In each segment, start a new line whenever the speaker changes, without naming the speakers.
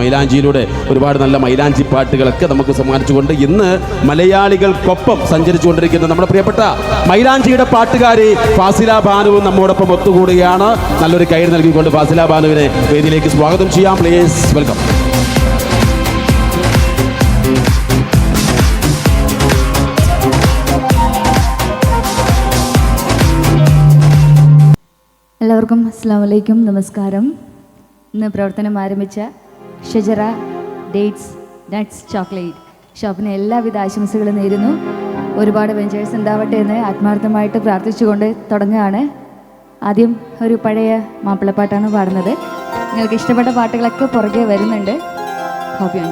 മൈലാഞ്ചിയിലൂടെ ഒരുപാട് നല്ല മൈലാഞ്ചി പാട്ടുകളൊക്കെ നമുക്ക് സമ്മാനിച്ചുകൊണ്ട് ഇന്ന് മലയാളികൾക്കൊപ്പം സഞ്ചരിച്ചുകൊണ്ടിരിക്കുന്ന നമ്മുടെ പ്രിയപ്പെട്ട മൈലാഞ്ചിയുടെ പാട്ടുകാരി ഫാസില ബാനുവും നമ്മോടൊപ്പം ഒത്തുകൂടുകയാണ്. നല്ലൊരു കൈ നൽകിക്കൊണ്ട് ഫാസില ബാനുവിനെ വേദിയിലേക്ക് സ്വാഗതം ചെയ്യാം. പ്ലീസ് വെൽക്കം
എല്ലാവർക്കും അസ്സാം വലൈക്കും നമസ്കാരം. ഇന്ന് പ്രവർത്തനം ആരംഭിച്ച ഷജറ ഡേറ്റ്സ് നട്ട്സ് ചോക്ലേറ്റ്. ഷോപ്പിന് എല്ലാവിധ ആശംസകളും നേരുന്നു. ഒരുപാട് വെഞ്ചേഴ്സ് ഉണ്ടാവട്ടെ എന്ന് ആത്മാർത്ഥമായിട്ട് പ്രാർത്ഥിച്ചുകൊണ്ട് തുടങ്ങുകയാണ്. ആദ്യം ഒരു പഴയ മാപ്പിളപ്പാട്ടാണ് പാടുന്നത്. നിങ്ങൾക്ക് ഇഷ്ടപ്പെട്ട പാട്ടുകളൊക്കെ പുറകെ വരുന്നുണ്ട്. Hope you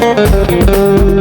Thank you.